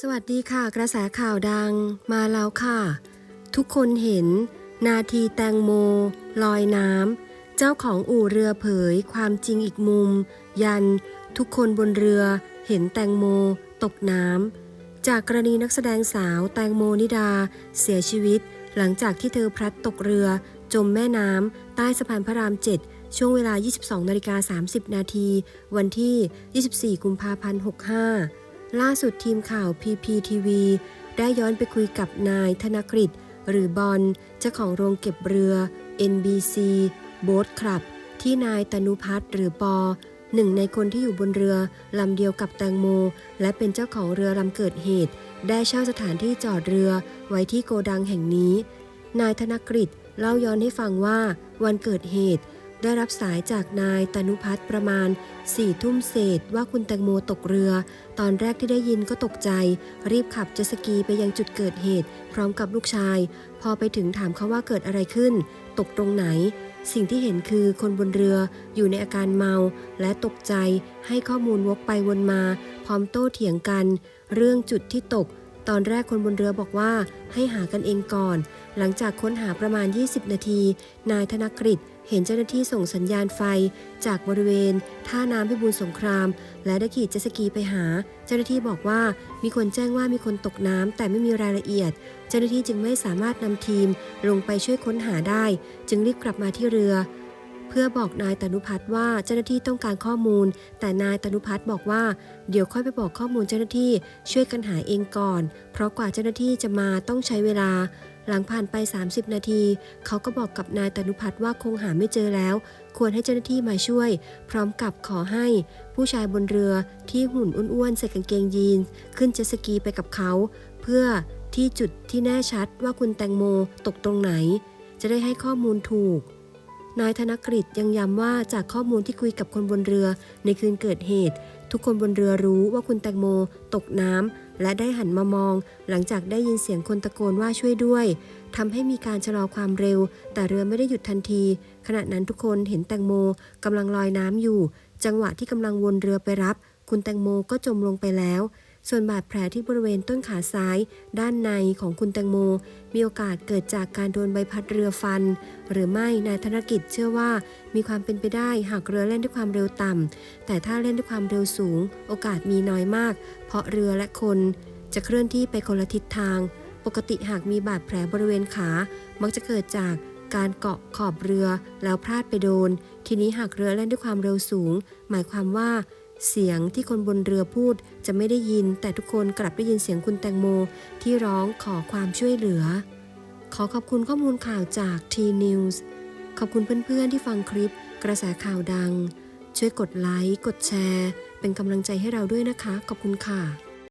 สวัสดีค่ะ กระแสข่าวดังมาแล้วค่ะ ทุกคนเห็น นาทีแตงโม ลอยน้ำ เจ้าของอู่เรือเผย ความจริงอีกมุม ยัน ทุกคนบนเรือ เห็นแตงโม ตกน้ำ จากกรณีนักแสดงสาวแตงโมนิดา เสียชีวิต หลังจากที่เธอพลัดตกเรือ จมแม่น้ำ ใต้สะพานพระราม7ช่วงเวลา 22นาฬิกา30 นาที วันที่ 24 กุมภาพันธ์ 65 ล่าสุดทีมข่าว PPTV ได้ย้อนไปคุยกับนายธนกฤษหรือบอลเจ้าของโรงเก็บเรือ NBC Boat Club ที่นายตนุพัฒน์หรือปอหนึ่งในคนที่อยู่บนเรือลำเดียวกับแตงโม และเป็นเจ้าของเรือลำเกิดเหตุ ได้เช่าสถานที่จอดเรือไว้ที่โกดังแห่งนี้ นายธนกฤษเล่าย้อนให้ฟังว่าวันเกิดเหตุ ได้รับสายจากนายตนุพัฒน์ประมาณสี่ทุ่มเศษว่าคุณแตงโมตกเรือ ตอนแรกที่ได้ยินก็ตกใจ รีบขับเจสกีไปยังจุดเกิดเหตุ พร้อมกับลูกชาย พอไปถึงถามเขาว่าเกิดอะไรขึ้น ตกตรงไหน สิ่งที่เห็นคือคนบนเรืออยู่ในอาการเมา และตกใจให้ข้อมูลวกไปวนมา พร้อมโต้เถียงกัน เรื่องจุดที่ตก ตอนแรกคนบนเรือบอกว่าให้หากันเองก่อน หลังจากค้นหาประมาณ 20 นาที นายธนกฤษเห็นเจ้าหน้าที่ส่งสัญญาณไฟ จากบริเวณ ท่าน้ำพิบูลสงคราม และได้ขี่เจสกีไปหา เจ้าหน้าที่บอกว่ามีคนแจ้งว่ามีคนตกน้ำแต่ไม่มีรายละเอียด เจ้าหน้าที่จึงไม่สามารถนำทีมลงไปช่วยค้นหาได้ จึงรีบกลับมาที่เรือ เพื่อบอกนายตนุพัฒน์ว่าเจ้าหน้าที่ต้องการข้อมูล แต่นายตนุพัฒน์บอกว่าเดี๋ยวค่อยไปบอกข้อมูลเจ้าหน้าที่ช่วยกันหาเองก่อน เพราะกว่าเจ้าหน้าที่จะมาต้องใช้เวลา หลังผ่านไป 30 นาที เขาก็บอกกับนายตนุพัฒน์ว่าคงหาไม่เจอแล้ว ควรให้เจ้าหน้าที่มาช่วย พร้อมกับขอให้ ผู้ชายบนเรือที่หุ่นอ้วนๆใส่กางเกงยีนส์ขึ้นเจ็ตสกีไปกับเขา เพื่อที่จุดที่แน่ชัดว่าคุณแตงโมตกตรงไหน จะได้ให้ข้อมูลถูก นายธนกฤษยังย้ำว่าจากข้อมูลที่คุยกับคนบนเรือ ในคืนเกิดเหตุ ทุกคนบนเรือรู้ว่าคุณแตงโม ตกน้ำและได้หันมามอง หลังจากได้ยินเสียงคนตะโกนว่าช่วยด้วยทำให้มีการชะลอความเร็ว แต่เรือไม่ได้หยุดทันที ขณะนั้นทุกคนเห็นแตงโมกำลังลอยน้ำอยู่ จังหวะที่กำลังวนเรือไปรับ คุณแตงโมก็จมลงไปแล้ว ส่วนบาดแผลที่บริเวณต้นขาซ้าย ด้านในของคุณแตงโม มีโอกาสเกิดจากการโดนใบพัดเรือฟัน หรือไม่นายธนกิจเชื่อว่า มีความเป็นไปได้หากเรือเล่นด้วยความเร็วต่ำ แต่ถ้าเล่นด้วยความเร็วสูง โอกาสมีน้อยมาก เพราะเรือและคนจะเคลื่อนที่ไปคนละทิศทาง ปกติหากมีบาดแผลบริเวณขา มักจะเกิดจากการเกาะขอบเรือแล้วพลาดไปโดน ทีนี้หากเรือเล่นด้วยความเร็วสูง หมายความว่า เสียงที่คนบนเรือพูดจะไม่ได้ยิน แต่ทุกคนกลับได้ยินเสียงคุณแตงโม ที่ร้องขอความช่วยเหลือ ขอขอบคุณข้อมูลข่าวจาก T News ขอบคุณเพื่อนๆที่ฟังคลิปกระแสข่าวดัง ช่วยกดไลค์ กดแชร์ เป็นกำลังใจให้เราด้วยนะคะ ขอบคุณค่ะ